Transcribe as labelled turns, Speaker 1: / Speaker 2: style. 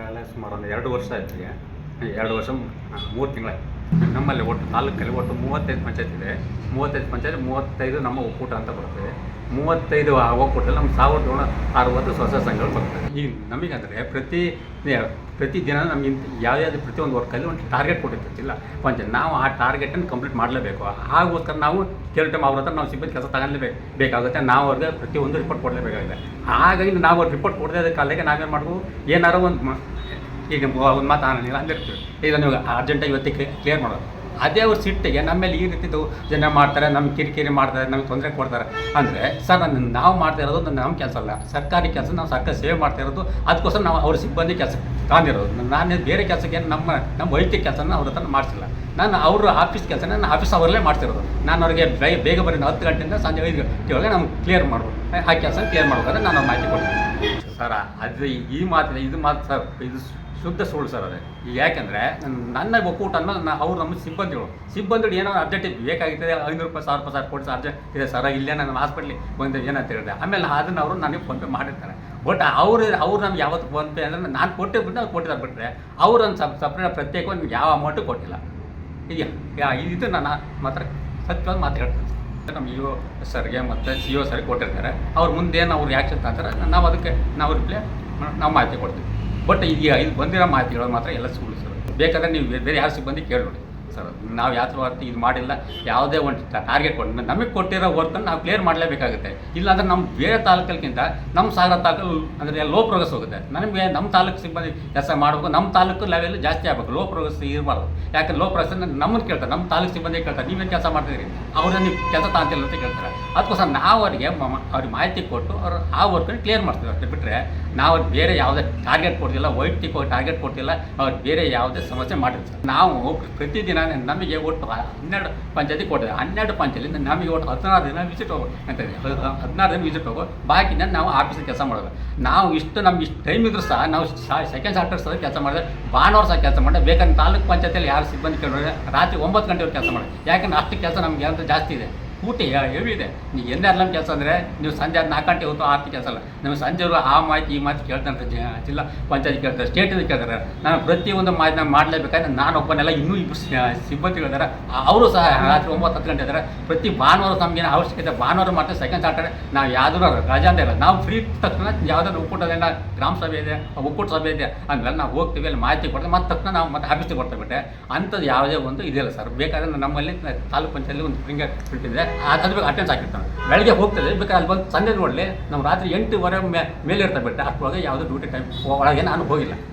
Speaker 1: ಈಗಾಗಲೇ ಸುಮಾರು ಎರಡು ವರ್ಷ ಆಯ್ತು ಎರಡು ವರ್ಷ ಮೂರು ತಿಂಗಳ ನಮ್ಮಲ್ಲಿ ಒಟ್ಟು ತಾಲೂಕಲ್ಲಿ ಒಟ್ಟು ಮೂವತ್ತೈದು ಪಂಚಾಯತ್ ಇದೆ. ಮೂವತ್ತೈದು ಪಂಚಾಯತ್, ಮೂವತ್ತೈದು ನಮ್ಮ ಒಕ್ಕೂಟ ಅಂತ ಬರುತ್ತೆ. ಮೂವತ್ತೈದು ಆ ಒಕ್ಕೂಟದಲ್ಲಿ ನಮ್ಮ ಸಾವಿರದ ಅರವತ್ತು ಸ್ವಸಹಾಯ ಸಂಘಗಳು ಬರ್ತದೆ ಈಗ ನಮಗಂದರೆ ಪ್ರತಿ ಪ್ರತಿ ದಿನ ನಮ್ಗೆ ಯಾವ್ಯಾವ್ದು ಪ್ರತಿಯೊಂದು ವರ್ಕಲ್ಲಿ ಒಂದು ಟಾರ್ಗೆಟ್ ಕೊಟ್ಟಿರ್ತಿಲ್ಲ ಪಂಚಾಯತ್ ನಾವು ಆ ಟಾರ್ಗೆಟನ್ನು ಕಂಪ್ಲೀಟ್ ಮಾಡಲೇಬೇಕು. ಆಗೋಸ್ಕರ ನಾವು ಕೆಲವು ಟೈಮ್ ಅವ್ರ ಹತ್ರ ನಾವು ಸಿಬ್ಬಂದಿ ಕೆಲಸ ತಗೊಳ್ಳೇಬೇಕು ಬೇಕಾಗುತ್ತೆ. ನಾವು ಅವ್ರಿಗೆ ಪ್ರತಿಯೊಂದು ರಿಪೋರ್ಟ್ ಕೊಡಲೇಬೇಕಾಗಿದೆ. ಹಾಗಾಗಿ ನಾವು ರಿಪೋರ್ಟ್ ಕೊಡದೇ ಕಾಲಕ್ಕೆ ನಾವೇನು ಮಾಡ್ಬೋದು ಏನಾರು ಒಂದು ಈಗ ಒಂದು ಮಾತು ಅನ್ನೋಂಗಿಲ್ಲ ಅಂದಿರ್ತೀವಿ ಈಗ ನೀವು ಅರ್ಜೆಂಟಾಗಿ ಇವತ್ತಿಗೆ ಕ್ಲಿಯರ್ ಮಾಡೋದು. ಅದೇ ಅವ್ರ ಸಿಟ್ಟಿಗೆ ಮೇಲೆ ಈ ರೀತಿದು ಜನ ಮಾಡ್ತಾರೆ, ನಮ್ಮ ಕಿರಿಕಿರಿ ಮಾಡ್ತಾರೆ, ನಮ್ಗೆ ತೊಂದರೆ ಕೊಡ್ತಾರೆ. ಅಂದರೆ ಸರ್ ನನ್ನ ನಾವು ಮಾಡ್ತಾ ಇರೋದು ನಮ್ಮ ಕೆಲಸ ಅಲ್ಲ. ಸರ್ಕಾರಿ ಕೆಲಸ, ನಾವು ಸರ್ಕಾರ ಸೇವೆ ಮಾಡ್ತಾ ಇರೋದು, ಅದಕ್ಕೋಸ್ಕರ ನಾವು ಅವ್ರ ಸಿಬ್ಬಂದಿ ಕೆಲಸ ತಾಂದಿರೋದು. ನಾನು ಬೇರೆ ಕೆಲಸಕ್ಕೆ ನಮ್ಮ ನಮ್ಮ ವೈಯಕ್ತಿಕ ಕೆಲಸನ ಅವ್ರ ಹತ್ರ ಮಾಡಿಸಿಲ್ಲ. ನಾನು ಅವರು ಆಫೀಸ್ ಕೆಲಸ ನಾನು ಆಫೀಸ್ ಅವರಲ್ಲೇ ಮಾಡ್ತಿರೋದು. ನಾನು ಅವ್ರಿಗೆ ಬೇಗ ಬೇಗ ಬರೋದು ಹತ್ತು ಗಂಟೆಯಿಂದ ಸಂಜೆ ಐದು ಗಂಟೆ ನಮ್ಗೆ ಕ್ಲಿಯರ್ ಮಾಡ್ಬೋದು ಆ ಕೆಲಸ ಕ್ಲಿಯರ್ ಮಾಡ್ಬೇಕಾದ್ರೆ ನಾನು ಮಾಹಿತಿ ಕೊಡ್ತೀನಿ. ಸರ್, ಅದು ಈ ಮಾತಿನ ಇದು ಮಾತು ಸರ್, ಇದು ಶುದ್ಧ ಸುಳ್ಳು ಸರ್ ಅದೇ. ಯಾಕೆಂದರೆ ನನ್ನ ಒಕ್ಕೂಟ ಅನ್ನೋದು ನಾನು ಅವ್ರು ನಮ್ಮ ಸಿಬ್ಬಂದಿಗಳು. ಸಿಬ್ಬಂದಿಗಳು ಏನೋ ಅರ್ಜೆಂಟ್ ಬೇಕಾಗಿರ್ತದೆ ಐನೂರು ರೂಪಾಯಿ, ಸಾವಿರ ರೂಪಾಯಿ, ಸಾವಿರ ಕೊಡಿಸಿ ಅರ್ಜೆಂಟ್ ಇದೆ ಸರ್, ಇಲ್ಲೇ ನನ್ನ ಹಾಸ್ಪಿಟ್ಲಿಗೆ ಒಂದು ಏನಂತ ಹೇಳಿದೆ ಆಮೇಲೆ ಅದನ್ನು ಅವರು ನನಗೆ ಫೋನ್ಪೇ ಮಾಡಿರ್ತಾರೆ. ಬಟ್ ಅವ್ರು ಅವ್ರು ನಮ್ಗೆ ಯಾವತ್ತು ಫೋನ್ಪೇ ಅಂದರೆ ನಾನು ಕೊಟ್ಟಿರ್ಬಿಟ್ಟು ಅವ್ರು ಕೊಟ್ಟಿದ್ದಾರೆ ಬಿಟ್ಟರೆ ಅವ್ರು ಒಂದು ಸಪ್ ಸಪ್ರೇಟ್ ಪ್ರತ್ಯೇಕವಾಗಿ ಯಾವ ಅಮೌಂಟು ಕೊಟ್ಟಿಲ್ಲ. ಯಾ- ಇದು ನಾನು ಮಾತ್ರ, ಸತ್ಯವಾದ ಮಾತು ಹೇಳ್ತೀನಿ. ನಮ್ಮ ಇ ಒ ಸರ್ಗೆ ಮತ್ತು ಸಿ ಒ ಸರ್ಗೆ ಕೊಟ್ಟಿರ್ತಾರೆ. ಅವ್ರ ಮುಂದೇನು ಅವ್ರು ಆ್ಯಕ್ಷನ್ ಅಂತಾರೆ ನಾವು ಅದಕ್ಕೆ, ನಾವು ರಿಪ್ಲೈ ನಾವು ಮಾಹಿತಿ ಕೊಡ್ತೀವಿ. ಬಟ್ ಈಗ ಇದು ಬಂದಿರೋ ಮಾಹಿತಿಗಳು ಮಾತ್ರ ಎಲ್ಲ ಸುಳ್ಳು ಸರ್. ಬೇಕಾದ್ರೆ ನೀವು ಬೇರೆ ಯಾರು ಸಿಬ್ಬಂದಿ ಕೇಳಿ ನೋಡಿ. ಸರ್, ನಾವು ಯಾವ ಥರ ಇದು ಮಾಡಿಲ್ಲ, ಯಾವುದೇ ಒಂದು ಟಾರ್ಗೆಟ್ ಕೊಟ್ಟು ನಮಗೆ ಕೊಟ್ಟಿರೋ ವರ್ಕನ್ನು ನಾವು ಕ್ಲಿಯರ್ ಮಾಡಲೇಬೇಕಾಗುತ್ತೆ. ಇಲ್ಲಾಂದ್ರೆ ನಮ್ಮ ಬೇರೆ ತಾಲೂಕಲ್ಕಿಂತ ನಮ್ಮ ಸಾಗರ ತಾಲೂಕು ಅಂದರೆ ಲೋ ಪ್ರೋಗ್ರೆಸ್ ಹೋಗುತ್ತೆ. ನಮಗೆ ನಮ್ಮ ತಾಲೂಕು ಸಿಬ್ಬಂದಿ ಕೆಲಸ ಮಾಡಬೇಕು ನಮ್ಮ ತಾಲೂಕು ಲೆವೆಲ್ ಜಾಸ್ತಿ ಆಗಬೇಕು ಲೋ ಪ್ರೋಗ್ರೆಸ್ ಇರಬಾರ್ದು. ಯಾಕೆ ಲೋ ಪ್ರೋಗ್ರೆಸ್ ನಮ್ಮನ್ನು ಕೇಳ್ತಾರೆ ನಮ್ಮ ತಾಲೂಕು ಸಿಬ್ಬಂದಿ ಕೇಳ್ತಾರೆ, ನೀವೇನು ಕೆಲಸ ಮಾಡ್ತಿದ್ದೀರಿ? ಅವ್ರನ್ನ ನೀವು ಕೆಲಸ ತಾಂತಿಲ್ಲ ಅಂತ ಕೇಳ್ತಾರೆ. ಅದಕ್ಕೋಸ್ಕರ ನಾವು ಅವರಿಗೆ ಅವ್ರಿಗೆ ಮಾಹಿತಿ ಕೊಟ್ಟು ಅವ್ರು ಆ ವರ್ಕನ್ನು ಕ್ಲಿಯರ್ ಮಾಡ್ತೀವಿ. ಅಷ್ಟೇ ಬಿಟ್ಟರೆ ನಾವು ಬೇರೆ ಯಾವುದೇ ಟಾರ್ಗೆಟ್ ಕೊಡ್ತಿಲ್ಲ, ವೈಯಕ್ತಿಕವಾಗಿ ಟಾರ್ಗೆಟ್ ಕೊಡ್ತಿಲ್ಲ, ಅವ್ರು ಬೇರೆ ಯಾವುದೇ ಸಮಸ್ಯೆ ಮಾಡಿರ್ತಾರೆ ನಾವು ಪ್ರತಿದಿನ ನಮಗೆ ಒಟ್ಟು ಹನ್ನೆರಡು ಪಂಚಾಯತಿ ಕೊಟ್ಟಿದೆ ಹನ್ನೆರಡು ಪಂಚಾಯತಿಯಿಂದ ನಮಗೆ ಒಟ್ಟು ಹದಿನಾರು ದಿನ ವಿಸಿಟ್ ಹೋಗೋ ಅಂತ ಹದಿನಾರು ದಿನ ವಿಸಿಟ್ ಹೋಗೋ. ಬಾಕಿ ದಿನ ನಾವು ಆಫೀಸಲ್ಲಿ ಕೆಲಸ ಮಾಡೋದು ನಾವು ಇಷ್ಟು ನಮ್ಗೆ ಇಷ್ಟು ಟೈಮ್ ಇದ್ರೂ ಸಹ ನಾವು ಸೆಕೆಂಡ್ ಸಾಫ್ಟ್ವೇರ್ ಸಹ ಕೆಲಸ ಮಾಡಿದ್ರೆ ಭಾನುವಾರ ಸಹ ಕೆಲಸ ಮಾಡಿದೆ. ಬೇಕಾದ್ರೆ ತಾಲೂಕು ಪಂಚಾಯತಿಯಲ್ಲಿ ಯಾರು ಸಿಬ್ಬಂದಿ ಕೇಳಿದ್ರೆ ರಾತ್ರಿ ಒಂಬತ್ತು ಗಂಟೆವರೆಗೆ ಕೆಲಸ ಮಾಡಿದೆ. ಯಾಕಂದ್ರೆ ಅಷ್ಟು ಕೆಲಸ ನಮಗೆ ಅಂತ ಜಾಸ್ತಿ ಇದೆ. ಊಟ ಹೇಳಿ ಇದೆ. ನೀವು ಎಂದೇ ಅರ್ಲಮ್ ಕೆಲಸ ಅಂದರೆ ನೀವು ಸಂಜೆ ಅದು ನಾಲ್ಕು ಗಂಟೆ ಹೊತ್ತು ಆರ್ತಿ ಕೆಲಸ ಅಲ್ಲ. ನಮಗೆ ಸಂಜೆ ಆ ಮಾಹಿತಿ, ಈ ಮಾಹಿತಿ ಕೇಳ್ತಾರೆ ಜಿಲ್ಲಾ ಪಂಚಾಯತ್ ಕೇಳ್ತಾರೆ ಸ್ಟೇಟಿಂದ ಕೇಳ್ತಾರೆ. ನಾನು ಪ್ರತಿಯೊಂದು ಮಾಹಿತಿ ನಾನು ಮಾಡಲೇಬೇಕಾದ್ರೆ ನಾನು ಒಬ್ಬನೆಲ್ಲ ಇನ್ನೂ ಇಬ್ಬರು ಸಿಬ್ಬಂದಿಗಳಿದ್ದಾರೆ ಅವರು ಸಹ ರಾತ್ರಿ ಒಂಬತ್ತು ಹತ್ತು ಗಂಟೆ ಇದ್ದಾರೆ ಪ್ರತಿ ಭಾನುವಾರ ನಮಗೇನು ಅವಶ್ಯಕತೆ, ಭಾನುವಾರ ಮಾತ್ರ ಸೆಕೆಂಡ್ ಸಾಟರ್ಡೆ ನಾವು ಯಾವ್ದಾದ್ರು ರಜಾ ಇಲ್ಲ. ನಾವು ಫ್ರೀ ತಕ್ಷಣ ಯಾವುದಾದ್ರು ಒಕ್ಕೂಟದಿಂದ ಗ್ರಾಮ ಸಭೆ ಇದೆ ಒಕ್ಕೂಟ ಸಭೆ ಇದೆ ಅಂದ್ಮೇಲೆ ನಾವು ಹೋಗ್ತೀವಿ, ಅಲ್ಲಿ ಮಾಹಿತಿ ಕೊಡ್ತೀವಿ, ಮತ್ತೆ ತಕ್ಷಣ ನಾವು ಮತ್ತೆ ಆಫೀಸಿಗೆ ಕೊಡ್ತಾ ಬಿಟ್ಟೆ ಅಂಥದ್ದು ಯಾವುದೇ ಒಂದು ಇದೆಯಲ್ಲ ಸರ್. ಬೇಕಾದ್ರೆ ನಮ್ಮಲ್ಲಿ ತಾಲೂಕು ಪಂಚಾಯತ್ ಒಂದು ಫಿಂಗರ್ ಪ್ರಿಂಟ್ ಇದೆ ಅದ್ರ ಅಟೆಂಡ್ಸ್ ಹಾಕಿರ್ತಾನೆ. ಬೆಳಗ್ಗೆ ಹೋಗ್ತದೆ, ಬೇಕಾದ್ರೆ ಅಲ್ಲಿ ಬಂದು ಸಂಜೆ ನೋಡಲಿ, ನಾವು ರಾತ್ರಿ ಎಂಟುವರೆ ಮೇಲೆ ಇರ್ತಾ ಬಿಟ್ಟೆ ಅಷ್ಟೊಳಗೆ ಯಾವುದೇ ಡ್ಯೂಟಿ ಟೈಮ್ ಒಳಗೆ ನಾನು ಹೋಗಿಲ್ಲ.